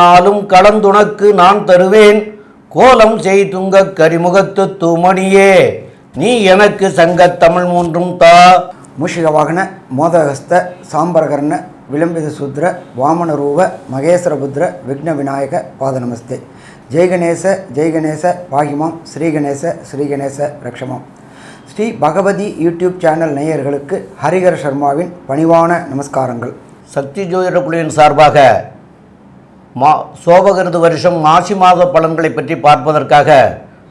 நாளும் கலந்துனக்கு நான் தருவேன். கோலம் செய் கரிமுகத்து தூமணியே. நீ எனக்கு சங்கத் தமிழ் மூன்றும் தா. மூஷிக வாகன மோதகஸ்த சாம்பரகர்ண விளம்பித சூத்ர வாமன ரூப மகேஸ்வரபுத்ர விக்ன விநாயக பாத நமஸ்தே. ஜெய் கணேச ஜெய் கணேச பாகிமாம் ஸ்ரீ கணேச ஸ்ரீ கணேச ரக்ஷமாம். ஸ்ரீ பகவதி யூடியூப் சேனல் நேயர்களுக்கு ஹரிஹர சர்மாவின் பணிவான நமஸ்காரங்கள். சக்தி ஜோதிட குழுவின் சார்பாக மா சோபகிருது வருஷம் மாசி மாத பலன்களை பற்றி பார்ப்பதற்காக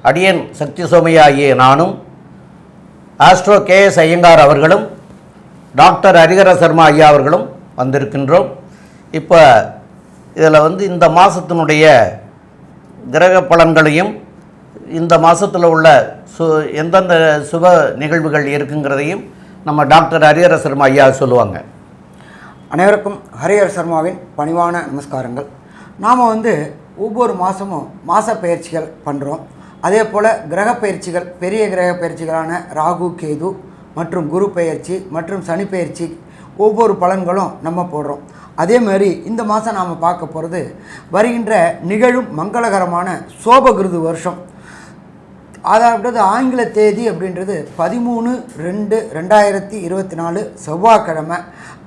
அடியன் சக்தி சோமையாகிய நானும் ஆஸ்ட்ரோ கே எஸ் ஐயங்கார் அவர்களும் டாக்டர் ஹரிஹர சர்மா ஐயா அவர்களும் வந்திருக்கின்றோம். இப்போ இதில் வந்து இந்த மாதத்தினுடைய கிரக பலன்களையும் இந்த மாதத்தில் உள்ள சு எந்தெந்த சுப நிகழ்வுகள் இருக்குங்கிறதையும் நம்ம டாக்டர் ஹரிஹர சர்மா ஐயா சொல்லுவாங்க. அனைவருக்கும் ஹரிஹர சர்மாவின் பணிவான நமஸ்காரங்கள். நாம் வந்து ஒவ்வொரு மாதமும் மாத பயிற்சிகள் பண்ணுறோம் அதே போல் கிரக பயிற்சிகள் பெரிய கிரக பயிற்சிகளான ராகு கேது மற்றும் குரு பயிற்சி மற்றும் சனி பயிற்சி ஒவ்வொரு பலன்களும் நம்ம போடுறோம். அதே மாதிரி இந்த மாதம் நாம் பார்க்க போகிறது வருகின்ற நிகழும் மங்களகரமான சோபகிருது வருஷம். அதாவது ஆங்கில தேதி அப்படின்றது பதிமூணு ரெண்டு ரெண்டாயிரத்தி இருபத்தி நாலு செவ்வாய்க்கிழமை.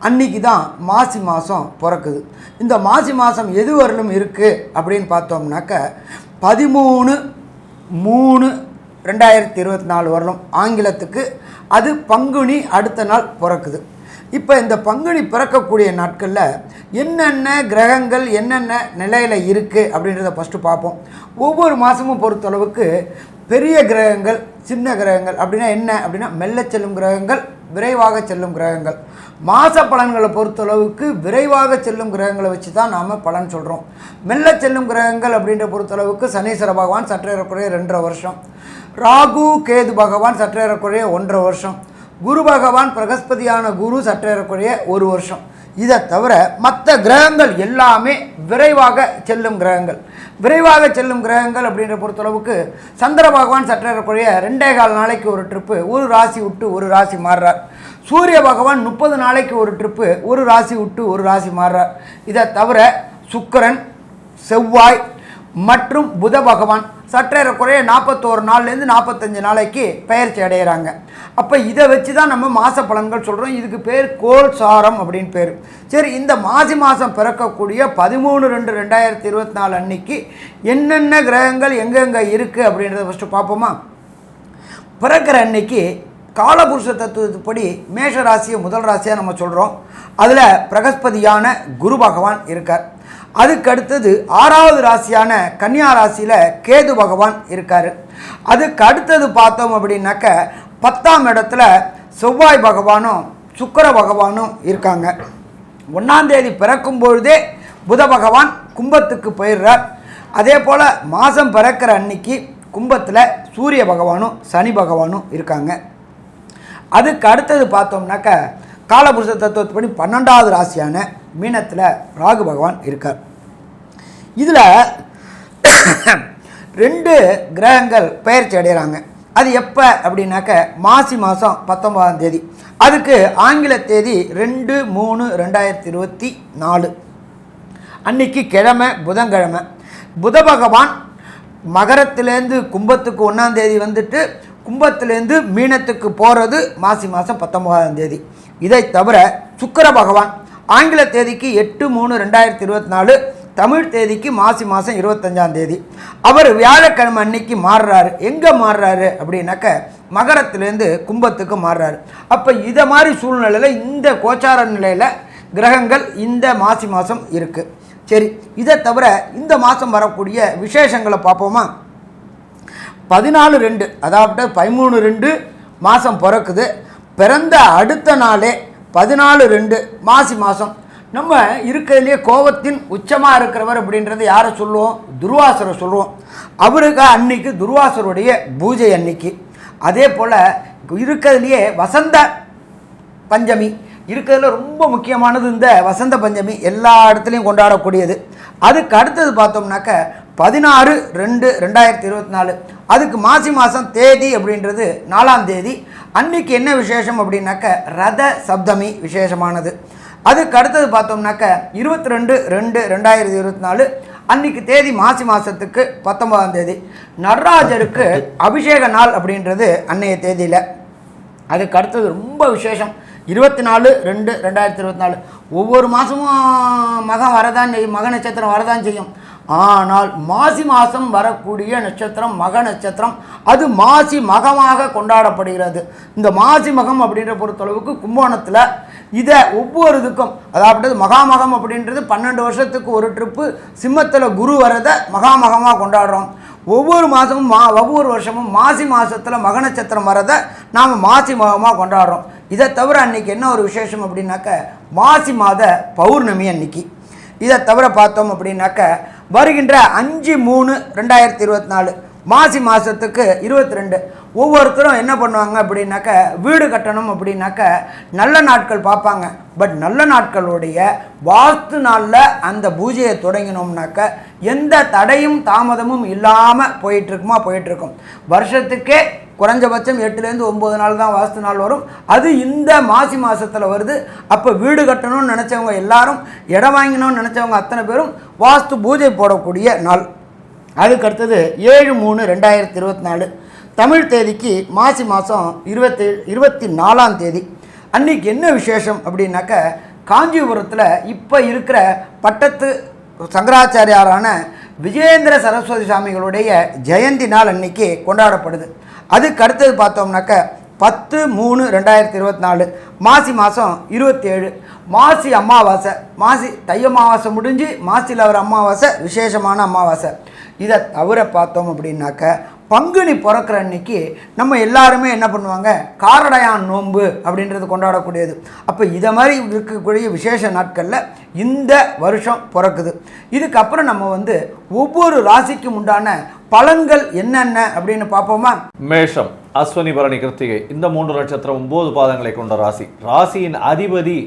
அன்னைக்கு தான் மாசி மாதம் பிறக்குது. இந்த மாசி மாதம் எது வரலும் இருக்குது அப்படின்னு பார்த்தோம்னாக்க பதிமூணு மூணு ரெண்டாயிரத்தி இருபத்தி நாலு வரலும் ஆங்கிலத்துக்கு அது பங்குனி அடுத்த நாள் பிறக்குது. இப்போ இந்த பங்குனி பிறக்கக்கூடிய நாட்களில் என்னென்ன கிரகங்கள் என்னென்ன நிலையில் இருக்குது அப்படின்றத ஃபஸ்ட்டு பார்ப்போம். ஒவ்வொரு மாதமும் பொறுத்தளவுக்கு பெரிய கிரகங்கள் சின்ன கிரகங்கள் அப்படின்னா என்ன? அப்படின்னா மெல்ல செல்லும் கிரகங்கள் விரைவாக செல்லும் கிரகங்கள். மாத பலன்களை பொறுத்தளவுக்கு விரைவாக செல்லும் கிரகங்களை வச்சு தான் நாம் பலன் சொல்கிறோம் மெல்ல செல்லும் கிரகங்கள் அப்படின்ற பொறுத்தளவுக்கு சனீஸ்வர பகவான் சற்றேறக்குறைய ரெண்டரை வருஷம். ராகு கேது பகவான் சற்றேறக்குறைய ஒன்றரை வருஷம். குரு பகவான் பிரகஸ்பதியான குரு சற்றேறக்குறைய ஒரு வருஷம். இதை தவிர மற்ற கிரகங்கள் எல்லாமே விரைவாக செல்லும் கிரகங்கள். விரைவாக செல்லும் கிரகங்கள் அப்படின்ற பொறுத்தளவுக்கு சந்திர பகவான் சற்றேறக்குறைய ரெண்டே கால் நாளைக்கு ஒரு ட்ரிப்பு ஒரு ராசி விட்டு ஒரு ராசி மாறுறார். சூரிய பகவான் முப்பது நாளைக்கு ஒரு ட்ரிப்பு ஒரு ராசி விட்டு ஒரு ராசி மாறுறார். இதை தவிர சுக்கரன் செவ்வாய் மற்றும் புத பகவான் சற்றேறக்குறைய நாற்பத்தோரு நாள்லேருந்து நாற்பத்தஞ்சு நாளைக்கு பெயர்ச்சி அடைகிறாங்க அப்போ இதை வச்சு தான் நம்ம மாத பலன்கள் சொல்கிறோம் இதுக்கு பேர் கோல் சாரம் அப்படின்னு பேர். சரி இந்த மாசி மாதம் பிறக்கக்கூடிய பதிமூணு ரெண்டு ரெண்டாயிரத்தி இருபத்தி நாலு அன்னைக்கு என்னென்ன கிரகங்கள் எங்கெங்கே இருக்குது அப்படின்றத ஃபஸ்ட்டு பார்ப்போமா? பிறக்கிற அன்னைக்கு காலபுருஷ தத்துவத்துப்படி மேஷ ராசியை முதல் ராசியாக நம்ம சொல்கிறோம் அதில் பிரகஸ்பதியான குரு பகவான் இருக்கார். அதுக்கு அடுத்தது ஆறாவது ராசியான கன்னியா ராசியில் கேது பகவான் இருக்கார். அதுக்கு அடுத்தது பார்த்தோம் அப்படின்னாக்க பத்தாம் இடத்துல செவ்வாய் பகவானும் சுக்கிர பகவானும் இருக்காங்க. ஒன்றாந்தேதி பிறக்கும் பொழுதே புத பகவான் கும்பத்துக்கு போயிடுறார். அதே போல் மாதம் பிறக்கிற அன்னைக்கு கும்பத்தில் சூரிய பகவானும் சனி பகவானும் இருக்காங்க. அதுக்கு அடுத்தது பார்த்தோம்னாக்க காலபுருஷ தத்துவத்துப்படி பன்னெண்டாவது ராசியான மீனத்தில் ராகு பகவான் இருக்கார். இதில் ரெண்டு கிரகங்கள் பெயர்ச்சி அடைகிறாங்க அது எப்போ அப்படின்னாக்க மாசி மாதம் பத்தொன்பதாம் தேதி. அதுக்கு ஆங்கில தேதி ரெண்டு மூணு ரெண்டாயிரத்தி இருபத்தி நாலு. அன்னைக்கு கிழமை புதன்கிழமை. புத பகவான் மகரத்திலேருந்து கும்பத்துக்கு ஒன்றாந்தேதி வந்துட்டு கும்பத்திலேருந்து மீனத்துக்கு போகிறது மாசி மாதம் பத்தொன்பதாம் தேதி. இதை தவிர சுக்கர பகவான் ஆங்கில தேதிக்கு எட்டு மூணு ரெண்டாயிரத்தி இருபத்தி நாலு தமிழ் தேதிக்கு மாசி மாதம் இருபத்தஞ்சாம் தேதி. அவர் வியாழக்கிழமை அன்னைக்கு மாறுறாரு. எங்கே மாறுறாரு? அப்படின்னாக்க மகரத்துலேருந்து கும்பத்துக்கு மாறுறாரு. அப்போ இதை மாதிரி சூழ்நிலையில் இந்த கோச்சார நிலையில் கிரகங்கள் இந்த மாசி மாதம் இருக்குது சரி இதை தவிர இந்த மாதம் வரக்கூடிய விசேஷங்களை பார்ப்போமா? பதினாலு ரெண்டு அதாவது பதிமூணு ரெண்டு மாதம் பிறக்குது. பிறந்த அடுத்த நாளே பதினாலு ரெண்டு மாசி மாதம் நம்ம இருக்கிறதுலே கோபத்தின் உச்சமாக இருக்கிறவர் அப்படின்றத யாரை சொல்லுவோம்? துர்வாசரை சொல்லுவோம். அவருக்கு அன்னைக்கு துர்வாசருடைய பூஜை அன்னைக்கு. அதே போல் இருக்கிறதுலையே வசந்த பஞ்சமி. இருக்கிறதுல ரொம்ப முக்கியமானது இந்த வசந்த பஞ்சமி எல்லா இடத்துலையும் கொண்டாடக்கூடியது. அதுக்கு அடுத்தது பார்த்தோம்னாக்க பதினாறு ரெண்டு ரெண்டாயிரத்தி இருபத்தி நாலு அதுக்கு மாசி மாதம் தேதி அப்படின்றது நாலாம் தேதி. அன்னைக்கு என்ன விசேஷம் அப்படின்னாக்க ரத சப்தமி விசேஷமானது. அதுக்கு அடுத்தது பார்த்தோம்னாக்க இருபத்தி ரெண்டு ரெண்டு ரெண்டாயிரத்தி இருபத்தி நாலு அன்னைக்கு தேதி மாசி மாதத்துக்கு பத்தொன்பதாம் தேதி. நடராஜருக்கு அபிஷேக நாள் அப்படின்றது அன்னைய தேதியில். அதுக்கு அடுத்தது ரொம்ப விசேஷம். இருபத்தி நாலு ரெண்டு ரெண்டாயிரத்தி இருபத்தி நாலு ஒவ்வொரு மாதமும் மகம் வரதான் செய்யும் மக நட்சத்திரம் வரதான் செய்யும். ஆனால் மாசி மாதம் வரக்கூடிய நட்சத்திரம் மக நட்சத்திரம் அது மாசி மகமாக கொண்டாடப்படுகிறது. இந்த மாசி மகம் அப்படின்ற பொறுத்தளவுக்கு கும்போணத்தில் இதை ஒவ்வொரு இதுக்கும் அதாவது மகாமகம் அப்படின்றது பன்னெண்டு வருஷத்துக்கு ஒரு ட்ரிப்பு சிம்மத்தில் குரு வரதை மகாமகமாக கொண்டாடுறோம். ஒவ்வொரு மாதமும் மா ஒவ்வொரு வருஷமும் மாசி மாதத்தில் மக நட்சத்திரம் வரதை நாம் மாசி மகமாக கொண்டாடுறோம். இதை தவிர அன்றைக்கி என்ன ஒரு விசேஷம் அப்படின்னாக்க மாசி மாத பௌர்ணமி அன்னைக்கு. இதை தவிர பார்த்தோம் அப்படின்னாக்க வருகின்ற அஞ்சு மூணு ரெண்டாயிரத்தி இருபத்தி நாலு. மாசி மாதத்துக்கு இருபத்தி ரெண்டு ஒவ்வொருத்தரும் என்ன பண்ணுவாங்க அப்படின்னாக்க வீடு கட்டணும் அப்படின்னாக்க நல்ல நாட்கள் பார்ப்பாங்க. பட் நல்ல நாட்களுடைய வாஸ்து நாளில் அந்த பூஜையை தொடங்கினோம்னாக்க எந்த தடையும் தாமதமும் இல்லாமல் போயிட்டுருக்குமா? போயிட்டுருக்கும். வருஷத்துக்கே குறைஞ்சபட்சம் எட்டுலேருந்து ஒம்பது நாள் தான் வாஸ்து நாள் வரும். அது இந்த மாசி மாதத்தில் வருது. அப்போ வீடு கட்டணும்னு நினச்சவங்க எல்லாரும் இடம் வாங்கணும்னு நினச்சவங்க அத்தனை பேரும் வாஸ்து பூஜை போடக்கூடிய நாள். அதுக்கு அடுத்தது ஏழு மூணு ரெண்டாயிரத்தி இருபத்தி நாலு தமிழ் தேதிக்கு மாசி மாதம் இருபத்தி இருபத்தி நாலாம் தேதி. அன்றைக்கி என்ன விசேஷம் அப்படின்னாக்க காஞ்சிபுரத்தில் இப்போ இருக்கிற பட்டத்து சங்கராச்சாரியாரான விஜயேந்திர சரஸ்வதி சாமிகளுடைய ஜெயந்தி நாள் அன்னைக்கு கொண்டாடப்படுது. அதுக்கு அடுத்தது பார்த்தோம்னாக்க பத்து மூணு ரெண்டாயிரத்தி இருபத்தி நாலு மாசி மாதம் இருபத்தி ஏழு மாசி அமாவாசை மாசி தை அமாவாசை முடிஞ்சு மாசியில் வர அமாவாசை விசேஷமான அமாவாசை. இதை தவிர பார்த்தோம் அப்படின்னாக்க பங்குனி பிறக்கிற அன்னைக்கு நம்ம எல்லாருமே என்ன பண்ணுவாங்க? காரடையான் நோன்பு அப்படின்றது கொண்டாடக்கூடியது. அப்போ இதை மாதிரி இருக்கக்கூடிய விசேஷ நாட்களில் இந்த வருஷம் பிறக்குது. இதுக்கப்புறம் நம்ம வந்து ஒவ்வொரு ராசிக்கும் உண்டான பலன்கள் என்னென்ன அப்படின்னு பார்ப்போமா? மேஷம் அஸ்வனி பரணி கிருத்திகை இந்த மூன்று நட்சத்திரம் ஒன்பது பாதங்களை கொண்ட ராசி. ராசியின் அதிபதி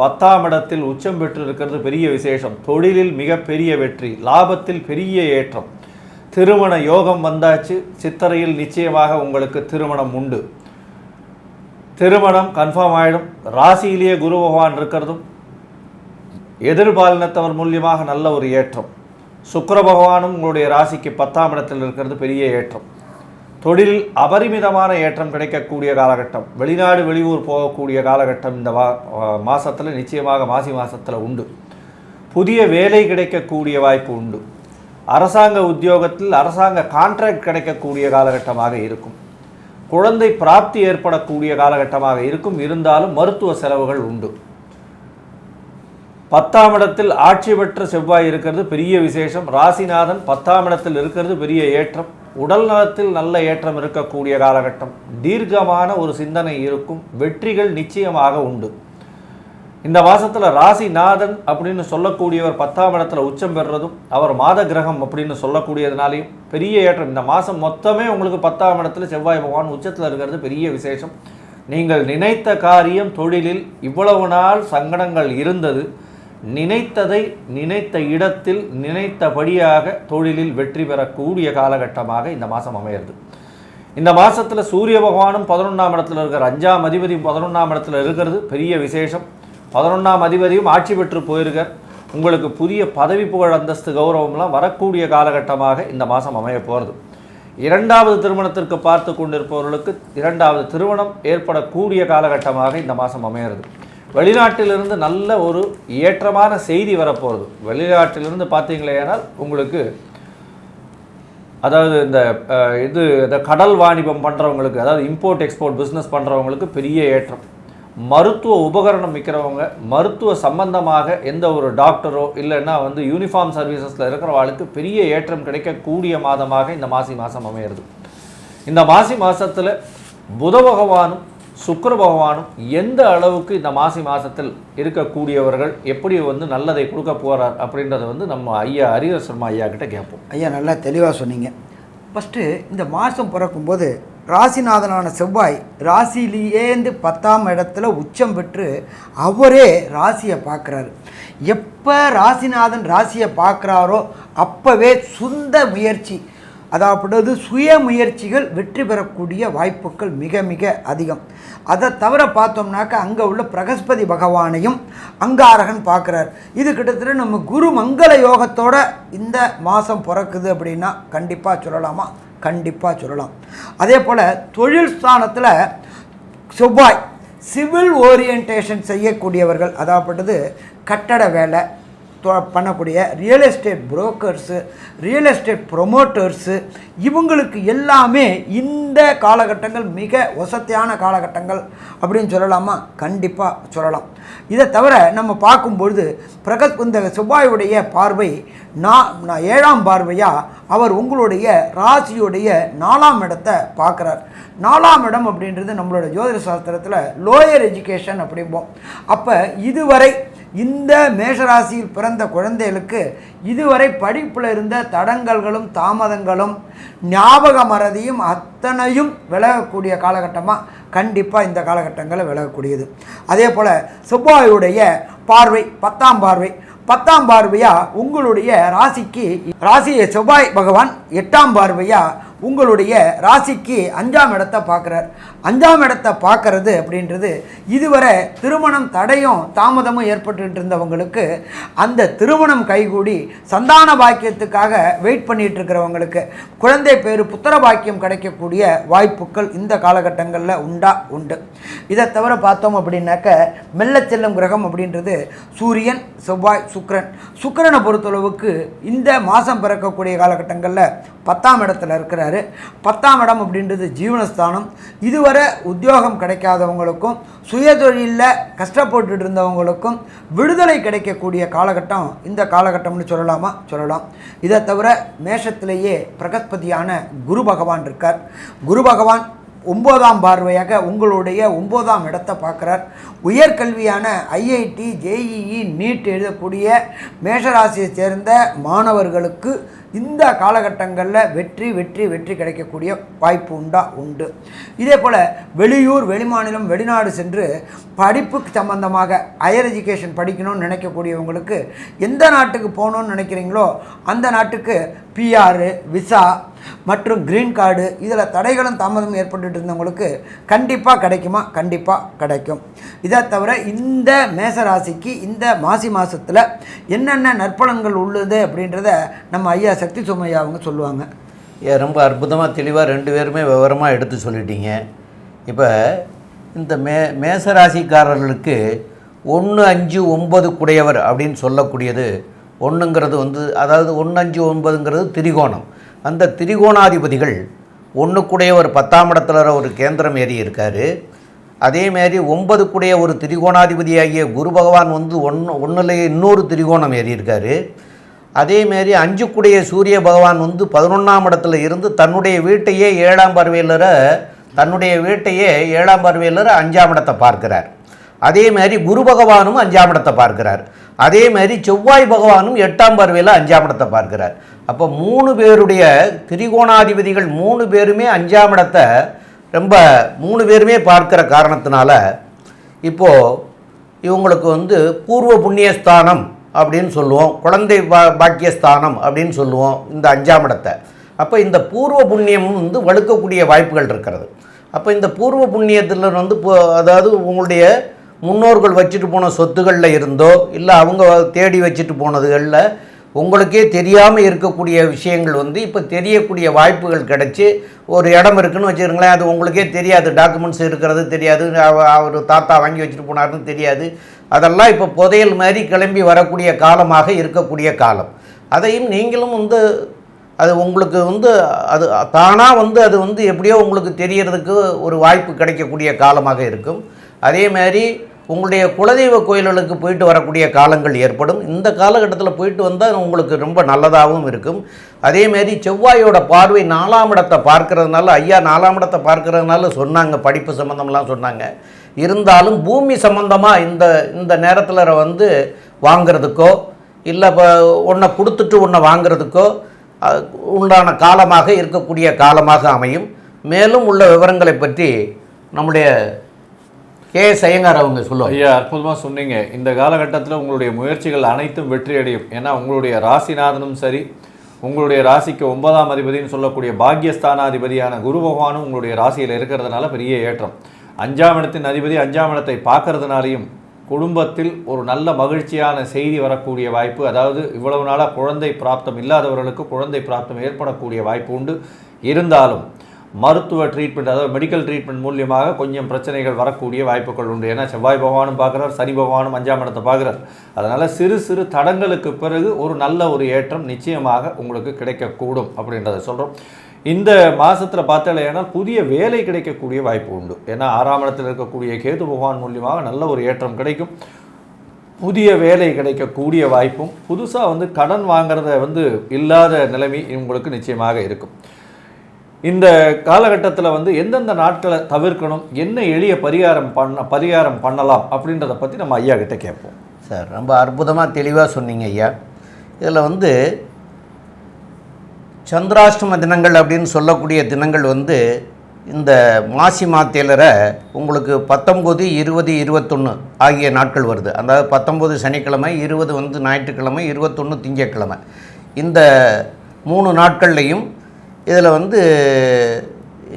பத்தாம் இடத்தில் உச்சம் பெற்றிருக்கிறது பெரிய விசேஷம். தொழிலில் மிகப்பெரிய வெற்றி லாபத்தில் பெரிய ஏற்றம். திருமண யோகம் வந்தாச்சு. சித்திரையில் நிச்சயமாக உங்களுக்கு திருமணம் உண்டு. திருமணம் கன்ஃபார்ம் ஆகிடும் ராசியிலேயே குரு பகவான் இருக்கிறதும் எதிர்பாலினத்தவர் மூலியமாக நல்ல ஒரு ஏற்றம். சுக்கர பகவானும் உங்களுடைய ராசிக்கு பத்தாம் இடத்தில் இருக்கிறது பெரிய ஏற்றம். தொழிலில் அபரிமிதமான ஏற்றம் கிடைக்கக்கூடிய காலகட்டம். வெளிநாடு வெளியூர் போகக்கூடிய காலகட்டம் இந்த வா மாதத்தில் நிச்சயமாக மாசி மாதத்தில் உண்டு. புதிய வேலை கிடைக்கக்கூடிய வாய்ப்பு உண்டு. அரசாங்க உத்தியோகத்தில் அரசாங்க கான்ட்ராக்ட் கிடைக்கக்கூடிய காலகட்டமாக இருக்கும். குழந்தை பிராப்தி ஏற்படக்கூடிய காலகட்டமாக இருக்கும். இருந்தாலும் மருத்துவ செலவுகள் உண்டு. பத்தாம் இடத்தில் ஆட்சி பெற்ற செவ்வாய் இருக்கிறது பெரிய விசேஷம். ராசிநாதன் பத்தாம் இடத்தில் இருக்கிறது பெரிய ஏற்றம். உடல் நலத்தில் நல்ல ஏற்றம் இருக்கக்கூடிய காலகட்டம். தீர்க்கமான ஒரு சிந்தனை இருக்கும். வெற்றிகள் நிச்சயமாக உண்டு. இந்த மாதத்தில் ராசிநாதன் அப்படின்னு சொல்லக்கூடியவர் பத்தாம் இடத்துல உச்சம் பெறுறதும் அவர் மாத கிரகம் அப்படின்னு சொல்லக்கூடியதுனாலையும் பெரிய ஏற்றம். இந்த மாதம் மொத்தமே உங்களுக்கு பத்தாம் இடத்துல செவ்வாய் பகவான் உச்சத்தில் இருக்கிறது பெரிய விசேஷம். நீங்கள் நினைத்த காரியம் தொழிலில் இவ்வளவு நாள் சங்கடங்கள் இருந்தது. நினைத்ததை நினைத்த இடத்தில் நினைத்தபடியாக தொழிலில் வெற்றி பெறக்கூடிய காலகட்டமாக இந்த மாதம் அமையிறது. இந்த மாதத்தில் சூரிய பகவானும் பதினொன்றாம் இடத்துல இருக்கிற அஞ்சாம் அதிபதி பதினொன்றாம் இடத்துல இருக்கிறது. பெரிய விசேஷம். பதினொன்றாம் அதிபதியும் ஆட்சி பெற்று போயிருக்கார். உங்களுக்கு புதிய பதவி புகழ் அந்தஸ்து கௌரவம்லாம் வரக்கூடிய காலகட்டமாக இந்த மாதம் அமைய போகிறது இரண்டாவது திருமணத்திற்கு பார்த்து கொண்டிருப்பவர்களுக்கு இரண்டாவது திருமணம் ஏற்படக்கூடிய காலகட்டமாக இந்த மாதம் அமையிறது. வெளிநாட்டிலிருந்து நல்ல ஒரு ஏற்றமான செய்தி வரப்போகிறது வெளிநாட்டிலிருந்து பார்த்தீங்களேனால் உங்களுக்கு அதாவது இந்த இது இந்த கடல் வாணிபம் பண்ணுறவங்களுக்கு அதாவது இம்போர்ட் எக்ஸ்போர்ட் பிஸ்னஸ் பண்ணுறவங்களுக்கு பெரிய ஏற்றம். மருத்துவ உபகரணம் விற்கிறவங்க மருத்துவ சம்பந்தமாக எந்த ஒரு டாக்டரோ இல்லைன்னா வந்து யூனிஃபார்ம் சர்வீசஸில் இருக்கிறவங்களுக்கு பெரிய ஏற்றம் கிடைக்கக்கூடிய மாதமாக இந்த மாசி மாதம் அமையிறது. இந்த மாசி மாதத்தில் புத பகவானும் சுக்கர பகவானும் எந்த அளவுக்கு இந்த மாசி மாதத்தில் இருக்கக்கூடியவர்கள் எப்படி வந்து நல்லதை கொடுக்க போகிறார் அப்படின்றத வந்து நம்ம ஐயா ஹரிஹர சர்மா ஐயா கிட்ட கேட்போம். ஐயா நல்லா தெளிவாக சொன்னீங்க. ஃபஸ்ட்டு இந்த மாதம் பிறக்கும்போது ராசிநாதனான செவ்வாய் ராசியிலேருந்து பத்தாம் இடத்துல உச்சம் பெற்று அவரே ராசியை பார்க்குறாரு. எப்போ ராசிநாதன் ராசியை பார்க்குறாரோ அப்போவே சொந்த முயற்சி அதாவது சுய முயற்சிகள் வெற்றி பெறக்கூடிய வாய்ப்புகள் மிக மிக அதிகம். அதை தவிர பார்த்தோம்னாக்க அங்கே உள்ள பிரகஸ்பதி பகவானையும் அங்காரகன் பார்க்குறார். இது கிட்டத்தட்ட நம்ம குரு மங்கள யோகத்தோட இந்த மாதம் பிறக்குது அப்படின்னா கண்டிப்பாக சொல்லலாமா? கண்டிப்பாக சொல்லலாம். அதே போல் தொழில் ஸ்தானத்தில் செவ்வாய் சிவில் ஓரியன்டேஷன் செய்யக்கூடியவர்கள் அதாகப்பட்டது கட்டட வேலை பண்ணக்கூடிய real estate brokers real estate promoters இவங்களுக்கு எல்லாமே இந்த காலகட்டங்கள் மிக வசதியான காலகட்டங்கள் அப்படின்னு சொல்லலாமா? கண்டிப்பாக சொல்லலாம். இதை தவிர நம்ம பார்க்கும்பொழுது பிரகத் இந்த செவ்வாயுடைய பார்வை நான் நான் ஏழாம் பார்வையாக அவர் உங்களுடைய ராசியுடைய நாலாம் இடத்தை பார்க்குறார். நாலாம் இடம் அப்படின்றது நம்மளோட ஜோதிட சாஸ்திரத்தில் லோயர் எஜுகேஷன் அப்படிம்போம். அப்போ இதுவரை இந்த மேஷராசியில் பிறந்த குழந்தைகளுக்கு இதுவரை படிப்பில் இருந்த தடங்கல்களும் தாமதங்களும் ஞாபக மறதியும் அத்தனையும் விலகக்கூடிய காலகட்டமாக கண்டிப்பாக இந்த காலகட்டங்களில் விலகக்கூடியது. அதே போல் செவ்வாயுடைய பார்வை பத்தாம் பார்வை. பத்தாம் பார்வையாக உங்களுடைய ராசிக்கு ராசியை செவ்வாய் பகவான் எட்டாம் பார்வையாக உங்களுடைய ராசிக்கு அஞ்சாம் இடத்தை பார்க்குறார். அஞ்சாம் இடத்தை பார்க்கறது அப்படின்றது இதுவரை திருமணம் தடையும் தாமதமும் ஏற்பட்டு இருந்தவங்களுக்கு அந்த திருமணம் கைகூடி சந்தான பாக்கியத்துக்காக வெயிட் பண்ணிட்டு இருக்கிறவங்களுக்கு குழந்தை பேரு புத்திர பாக்கியம் கிடைக்கக்கூடிய வாய்ப்புகள் இந்த காலகட்டங்களில் உண்டா? உண்டு. இதை தவிர பார்த்தோம் அப்படின்னாக்க மெல்ல செல்லும் கிரகம் அப்படின்றது சூரியன் செவ்வாய் சுக்ரன் சுக்ரனை பொறுத்தளவுக்கு இந்த மாதம் பிறக்கக்கூடிய காலகட்டங்களில் பத்தாம் இடத்துல இருக்கிறாரு பத்தாம் இடம் அப்படின்றது ஜீவனஸ்தானம். இதுவரை உத்தியோகம் கிடைக்காதவங்களுக்கும் சுயதொழிலில் கஷ்டப்பட்டுட்டு இருந்தவங்களுக்கும் விடுதலை கிடைக்கக்கூடிய காலகட்டம் இந்த காலகட்டம்னு சொல்லலாமா? சொல்லலாம். இதை தவிர மேஷத்திலேயே பிரகஸ்பதியான குரு பகவான் இருக்கார். குரு பகவான் ஒம்போதாம் பார்வையாக உங்களுடைய ஒம்போதாம் இடத்தை பார்க்குறார். உயர்கல்வியான ஐஐடி ஜேஇஇ நீட் எழுதக்கூடிய மேஷராசியை சேர்ந்த மாணவர்களுக்கு இந்த காலகட்டங்களில் வெற்றி வெற்றி வெற்றி கிடைக்கக்கூடிய வாய்ப்பு உண்டா? உண்டு. இதே போல் வெளியூர் வெளிமாநிலம் வெளிநாடு சென்று படிப்புக்கு சம்பந்தமாக ஹையர் எஜுகேஷன் படிக்கணும்னு நினைக்கக்கூடியவங்களுக்கு எந்த நாட்டுக்கு போகணும்னு நினைக்கிறீங்களோ அந்த நாட்டுக்கு பிஆர் விசா மற்றும் கிரீன் கார்டு இதில் தடைகளும் தாமதமும் ஏற்பட்டு இருந்தவங்களுக்கு கண்டிப்பாக கிடைக்குமா? கண்டிப்பாக கிடைக்கும். இதை தவிர இந்த மேசராசிக்கு இந்த மாசி மாதத்தில் என்னென்ன நற்பலன்கள் உள்ளது அப்படின்றத நம்ம ஐயா சக்தி சுமையா அவங்க சொல்லுவாங்க. ஏ ரொம்ப அற்புதமாக தெளிவாக ரெண்டு பேருமே விவரமாக எடுத்து சொல்லிட்டீங்க. இப்போ இந்த மே மேசராசிக்காரர்களுக்கு ஒன்று அஞ்சு ஒன்பது குடையவர் அப்படின்னு சொல்லக்கூடியது ஒன்றுங்கிறது வந்து அதாவது ஒன்று அஞ்சு ஒன்பதுங்கிறது திரிகோணம். அந்த திரிகோணாதிபதிகள் ஒன்றுக்குடைய ஒரு பத்தாம் இடத்துல ஒரு கேந்திரம் ஏறி இருக்கார். அதேமாரி ஒன்பதுக்குடைய ஒரு திரிகோணாதிபதியாகிய குரு பகவான் வந்து ஒன்று ஒன்றுலேயே இன்னொரு திரிகோணம் ஏறி அதேமாரி அஞ்சுக்குடைய சூரிய பகவான் வந்து பதினொன்றாம் இடத்துல இருந்து தன்னுடைய வீட்டையே ஏழாம் பார்வையிலற தன்னுடைய வீட்டையே ஏழாம் பார்வையிலற அஞ்சாம் இடத்தை பார்க்கிறார். அதேமாரி குரு பகவானும் அஞ்சாம் இடத்தை பார்க்கிறார். அதேமாரி செவ்வாய் பகவானும் எட்டாம் பார்வையில் அஞ்சாம் இடத்தை பார்க்கிறார். அப்போ மூணு பேருடைய திரிகோணாதிபதிகள் மூணு பேருமே அஞ்சாம் இடத்தை ரொம்ப மூணு பேருமே பார்க்குற காரணத்தினால இப்போது இவங்களுக்கு வந்து பூர்வ புண்ணியஸ்தானம் அப்படின்னு சொல்லுவோம் குழந்தை பா பாக்கியஸ்தானம் அப்படின்னு சொல்லுவோம் இந்த அஞ்சாம் இடத்தை. அப்போ இந்த பூர்வ புண்ணியம் வந்து வழுக்கக்கூடிய வாய்ப்புகள் இருக்கிறது. அப்போ இந்த பூர்வ புண்ணியத்தில் வந்து அதாவது உங்களுடைய முன்னோர்கள் வச்சுட்டு போன சொத்துகளில் இருந்தோ இல்லை அவங்க தேடி வச்சுட்டு போனதுகளில் உங்களுக்கே தெரியாமல் இருக்கக்கூடிய விஷயங்கள் வந்து இப்போ தெரியக்கூடிய வாய்ப்புகள் கிடைச்சி ஒரு இடம் இருக்குன்னு வச்சுருங்களேன் அது உங்களுக்கே தெரியாது. டாக்குமெண்ட்ஸ் இருக்கிறது தெரியாது. அவர் தாத்தா வாங்கி வச்சுட்டு போனாருன்னு தெரியாது. அதெல்லாம் இப்போ புதையல் மாதிரி கிளம்பி வரக்கூடிய காலமாக இருக்கக்கூடிய காலம். அதையும் நீங்களும் வந்து அது உங்களுக்கு வந்து அது தானாக வந்து அது வந்து எப்படியோ உங்களுக்கு தெரியறதுக்கு ஒரு வாய்ப்பு கிடைக்கக்கூடிய காலமாக இருக்கும். அதே மாதிரி உங்களுடைய குலதெய்வ கோயில்களுக்கு போயிட்டு வரக்கூடிய காலங்கள் ஏற்படும். இந்த காலகட்டத்தில் போயிட்டு வந்தால் உங்களுக்கு ரொம்ப நல்லதாகவும் இருக்கும். அதேமாரி செவ்வாயோட பார்வை நாலாம் இடத்தை பார்க்கறதுனால ஐயா நாலாம் இடத்தை பார்க்கறதுனால சொன்னாங்க படிப்பு சம்மந்தம்லாம் சொன்னாங்க. இருந்தாலும் பூமி சம்மந்தமாக இந்த இந்த நேரத்தில் வந்து வாங்குறதுக்கோ இல்லை இப்போ ஒன்றை கொடுத்துட்டு ஒன்றை வாங்குறதுக்கோ உண்டான காலமாக இருக்கக்கூடிய காலமாக அமையும். மேலும் உள்ள விவரங்களை பற்றி நம்முடைய கே சையங்கார் அவங்க சொல்லுவாங்க. ஐயா அற்புதமாக சொன்னீங்க. இந்த காலகட்டத்தில் உங்களுடைய முயற்சிகள் அனைத்தும் வெற்றி அடையும். ஏன்னா உங்களுடைய ராசிநாதனும் சரி உங்களுடைய ராசிக்கு ஒன்பதாம் அதிபதினு சொல்லக்கூடிய பாக்யஸ்தானாதிபதியான குரு பகவானும் உங்களுடைய ராசியில் இருக்கிறதுனால பெரிய ஏற்றம். அஞ்சாம் இடத்தின் அதிபதி அஞ்சாம் இடத்தை பார்க்கறதுனாலையும் குடும்பத்தில் ஒரு நல்ல மகிழ்ச்சியான செய்தி வரக்கூடிய வாய்ப்பு அதாவது இவ்வளவு நாளாக குழந்தை பிராப்தம் இல்லாதவர்களுக்கு குழந்தை பிராப்தம் ஏற்படக்கூடிய வாய்ப்பு உண்டு. இருந்தாலும் மருத்துவ ட்ரீட்மெண்ட் அதாவது மெடிக்கல் ட்ரீட்மெண்ட் மூலியமாக கொஞ்சம் பிரச்சனைகள் வரக்கூடிய வாய்ப்புகள் உண்டு. ஏன்னா செவ்வாய் பகவானும் பார்க்குறார் சனி பகவானும் அஞ்சாம் இடத்தை பார்க்குறார். அதனால் சிறு சிறு தடங்களுக்கு பிறகு ஒரு நல்ல ஒரு ஏற்றம் நிச்சயமாக உங்களுக்கு கிடைக்கக்கூடும் அப்படின்றத சொல்கிறோம் இந்த மாதத்தில் பார்த்தாலேனால் புதிய வேலை கிடைக்கக்கூடிய வாய்ப்பு உண்டு. ஏன்னா ஆறாம் இடத்தில் இருக்கக்கூடிய கேது பகவான் மூலியமாக நல்ல ஒரு ஏற்றம் கிடைக்கும். புதிய வேலை கிடைக்கக்கூடிய வாய்ப்பும் புதுசாக வந்து கடன் வாங்குறத வந்து இல்லாத நிலைமை உங்களுக்கு நிச்சயமாக இருக்கும். இந்த காலகட்டத்தில் வந்து எந்தெந்த நாட்களை தவிர்க்கணும் என்ன எளிய பரிகாரம் பண்ண பரிகாரம் பண்ணலாம் அப்படின்றத பற்றி நம்ம ஐயா கிட்டே கேட்போம். சார் ரொம்ப அற்புதமாக தெளிவாக சொன்னீங்க ஐயா. இதில் வந்து சந்திராஷ்டம தினங்கள் அப்படின்னு சொல்லக்கூடிய தினங்கள் வந்து இந்த மாசி மாத்தேலர உங்களுக்கு பத்தொம்போது இருபது இருபத்தொன்று ஆகிய நாட்கள் வருது. அதாவது பத்தொம்போது சனிக்கிழமை இருபது வந்து ஞாயிற்றுக்கிழமை இருபத்தொன்று திங்கட்கிழமை. இந்த மூணு நாட்கள்லையும் இதில் வந்து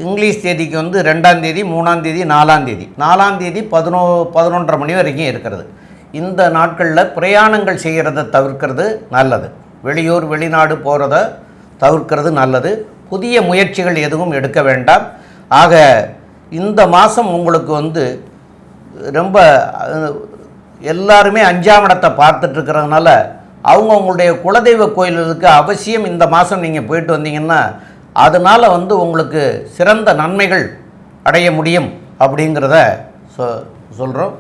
இங்கிலீஷ் தேதிக்கு வந்து ரெண்டாம் தேதி மூணாம் தேதி நாலாம் தேதி. நாலாம் தேதி பதினோ பதினொன்றரை மணி வரைக்கும் இருக்கிறது. இந்த நாட்களில் பிரயாணங்கள் செய்கிறத தவிர்க்கிறது நல்லது. வெளியூர் வெளிநாடு போகிறத தவிர்க்கிறது நல்லது. புதிய முயற்சிகள் எதுவும் எடுக்க வேண்டாம். ஆக இந்த மாதம் உங்களுக்கு வந்து ரொம்ப எல்லாருமே அஞ்சாம் இடத்தை பார்த்துட்டு அவங்க உங்களுடைய குலதெய்வ கோயில்களுக்கு அவசியம் இந்த மாதம் நீங்கள் போயிட்டு வந்தீங்கன்னா அதனால் வந்து உங்களுக்கு சிறந்த நன்மைகள் அடைய முடியும் அப்படிங்கிறத சொ சொல்கிறோம்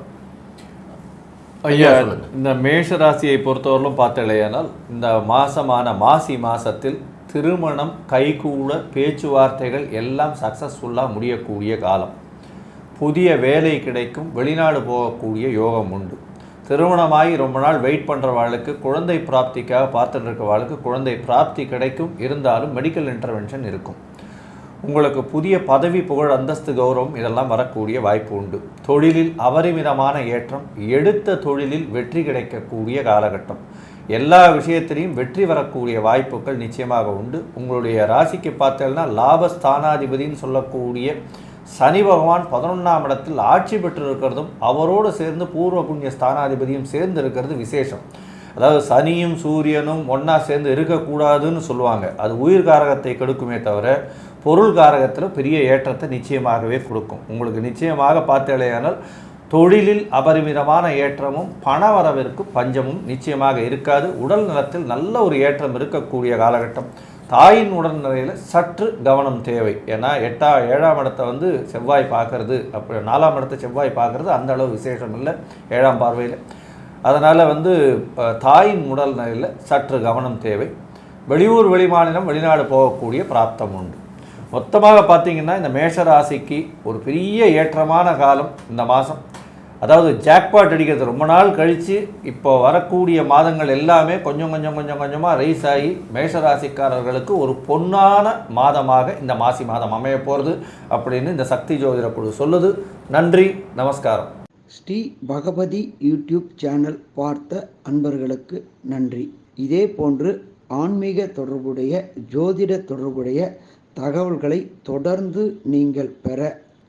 ஐயா இந்த மேஷ ராசியை பொறுத்தவரையிலும் பார்த்தலையானால் இந்த மாசமான மாசி மாசத்தில் திருமணம் கைகூட பேச்சுவார்த்தைகள் எல்லாம் சக்ஸஸ்ஃபுல்லாக முடியக்கூடிய காலம். புதிய வேலை கிடைக்கும் வெளிநாடு போகக்கூடிய யோகம் உண்டு. திருமணமாகி ரொம்ப நாள் வெயிட் பண்ணுறவாளுக்கு குழந்தை பிராப்திக்காக பார்த்துட்டு இருக்கவாளுக்கு குழந்தை பிராப்தி கிடைக்கும். இருந்தாலும் மெடிக்கல் இன்டர்வென்ஷன் இருக்கும். உங்களுக்கு புதிய பதவி புகழ் அந்தஸ்து கௌரவம் இதெல்லாம் வரக்கூடிய வாய்ப்பு உண்டு. தொழிலில் அபரிமிதமான ஏற்றம் எடுத்த தொழிலில் வெற்றி கிடைக்கக்கூடிய காலகட்டம். எல்லா விஷயத்திலையும் வெற்றி வரக்கூடிய வாய்ப்புகள் நிச்சயமாக உண்டு. உங்களுடைய ராசிக்கு பார்த்தீங்கன்னா லாபஸ்தானாதிபதினு சொல்லக்கூடிய சனி பகவான் பதினொன்றாம் இடத்தில் ஆட்சி பெற்று இருக்கிறதும் அவரோடு சேர்ந்து பூர்வ புண்ணிய ஸ்தானாதிபதியும் சேர்ந்து இருக்கிறது விசேஷம். அதாவது சனியும் சூரியனும் ஒன்றா சேர்ந்து இருக்கக்கூடாதுன்னு சொல்லுவாங்க. அது உயிர் காரகத்தை கெடுக்குமே தவிர பொருள் காரகத்தில் பெரிய ஏற்றத்தை நிச்சயமாகவே கொடுக்கும். உங்களுக்கு நிச்சயமாக பார்த்தேலையானால் தொழிலில் அபரிமிதமான ஏற்றமும் பணவரவிற்கு பஞ்சமும் நிச்சயமாக இருக்காது. உடல் நலத்தில் நல்ல ஒரு ஏற்றம் இருக்கக்கூடிய காலகட்டம். தாயின் உடல்நிலையில் சற்று கவனம் தேவை. ஏன்னா எட்டா ஏழாம் இடத்தை வந்து செவ்வாய் பார்க்கறது அப்படி நாலாம் இடத்தை செவ்வாய் பார்க்கறது அந்த அளவு விசேஷம் இல்லை ஏழாம் பார்வையில். அதனால் வந்து தாயின் உடல் நிலையில் சற்று கவனம் தேவை. வெளியூர் வெளிமாநிலம் வெளிநாடு போகக்கூடிய பிராப்தம் உண்டு. மொத்தமாக பார்த்தீங்கன்னா இந்த மேஷராசிக்கு ஒரு பெரிய ஏற்றமான காலம் இந்த மாதம் அதாவது ஜாக்பாட் அடிக்கிறது. ரொம்ப நாள் கழித்து இப்போ வரக்கூடிய மாதங்கள் எல்லாமே கொஞ்சம் கொஞ்சம் கொஞ்சம் கொஞ்சமாக ரைஸ் ஆகி மேஷராசிக்காரர்களுக்கு ஒரு பொன்னான மாதமாக இந்த மாசி மாதம் அமைய போகிறது அப்படின்னு இந்த சக்தி ஜோதிட குழு சொல்லுது. நன்றி நமஸ்காரம். ஸ்ரீ பகவதி யூடியூப் சேனல் பார்த்த அன்பர்களுக்கு நன்றி. இதே போன்று ஆன்மீக தொடர்புடைய ஜோதிட தொடர்புடைய தகவல்களை தொடர்ந்து நீங்கள் பெற